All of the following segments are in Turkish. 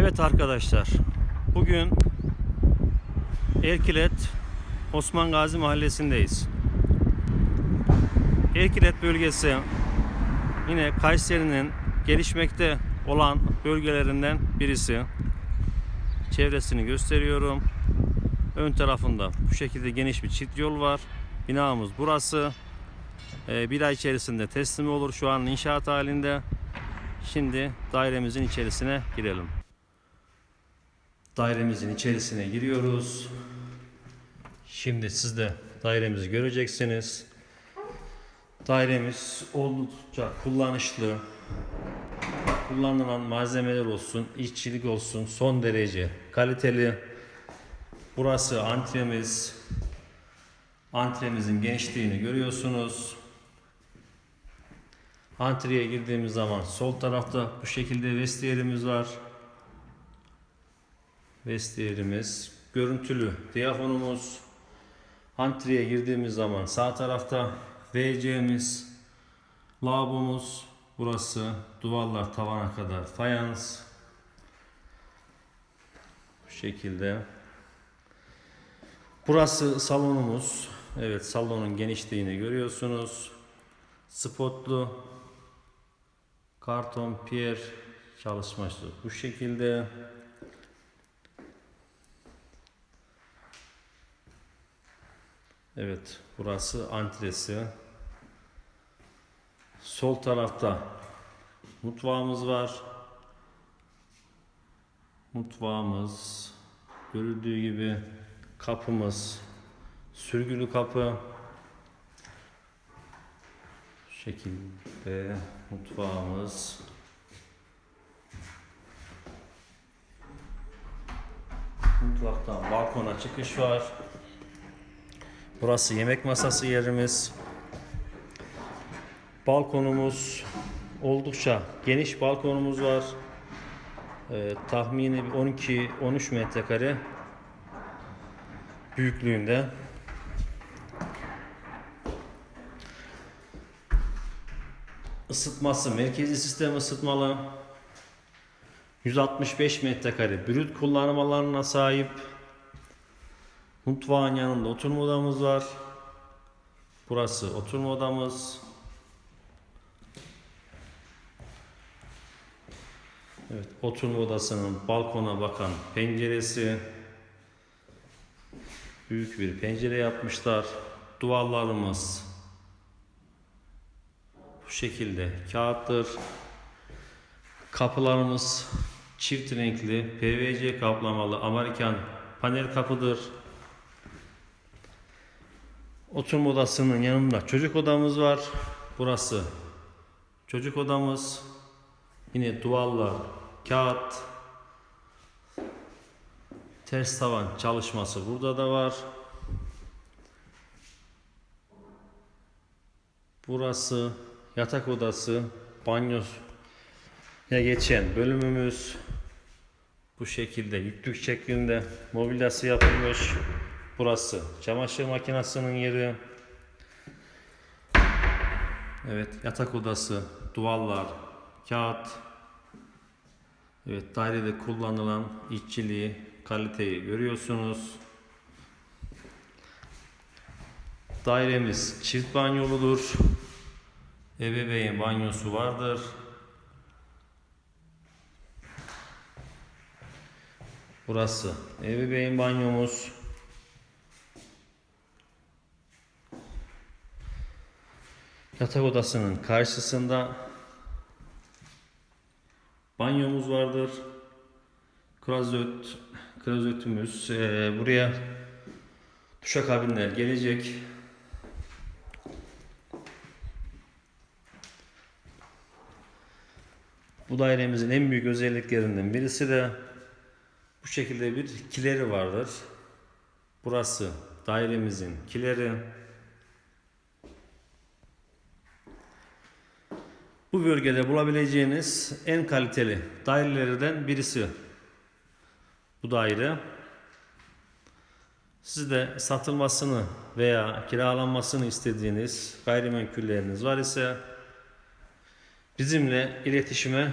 Evet arkadaşlar, bugün Erkilet Osman Gazi Mahallesi'ndeyiz. Erkilet bölgesi yine Kayseri'nin gelişmekte olan bölgelerinden birisi. Çevresini gösteriyorum. Ön tarafında bu şekilde geniş bir çift yol var. Binamız burası. Ee, bir ay içerisinde teslim olur. Şu an inşaat halinde. Şimdi dairemizin içerisine girelim. Dairemizin içerisine giriyoruz. Şimdi siz de dairemizi göreceksiniz. Dairemiz oldukça kullanışlı. Kullanılan malzemeler olsun, işçilik olsun son derece kaliteli. Burası antremiz. Antremizin genişliğini görüyorsunuz. Antreye girdiğimiz zaman sol tarafta bu şekilde vestiyerimiz var. Vestiyerimiz, görüntülü diyafonumuz. Antreye girdiğimiz zaman sağ tarafta WC'miz, lavabomuz, burası duvarlar tavana kadar fayans. Bu şekilde. Burası salonumuz. Evet salonun genişliğini görüyorsunuz. Spotlu karton pier çalışması bu şekilde. Evet burası antresi. Sol tarafta mutfağımız var. Mutfağımız görüldüğü gibi kapımız sürgülü kapı şekilde mutfağımız mutfaktan balkona çıkış var burası yemek masası yerimiz balkonumuz oldukça geniş balkonumuz var Ee, tahmini bir 12-13 metrekare büyüklüğünde. Isıtması merkezi sistem ısıtmalı. 165 metrekare brüt kullanım alanına sahip. Mutfağın yanında oturma odamız var. Burası oturma odamız. Evet, oturma odasının balkona bakan penceresi. Büyük bir pencere yapmışlar. Duvarlarımız bu şekilde kağıttır. Kapılarımız çift renkli PVC kaplamalı Amerikan panel kapıdır. Oturma odasının yanında çocuk odamız var. Burası çocuk odamız. Yine duvarlar kağıt Ters tavan çalışması burada da var. Burası yatak odası, banyo ya geçen bölümümüz bu şekilde yüklük şeklinde mobilyası yapılmış. Burası çamaşır makinesinin yeri. Evet yatak odası, duvarlar, kağıt. Evet dairede kullanılan işçiliği, kaliteyi görüyorsunuz. Dairemiz çift banyoludur. Ebeveyn banyosu vardır. Burası ebeveyn banyomuz. Yatak odasının karşısında banyomuz vardır. Klozet, klozetimiz. Ee, buraya duşakabinler gelecek. Bu dairemizin en büyük özelliklerinden birisi de bu şekilde bir kileri vardır. Burası dairemizin kileri. Bu bölgede bulabileceğiniz en kaliteli dairelerden birisi bu daire. Siz de satılmasını veya kiralanmasını istediğiniz gayrimenkulleriniz var ise bizimle iletişime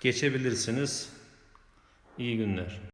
geçebilirsiniz. İyi günler.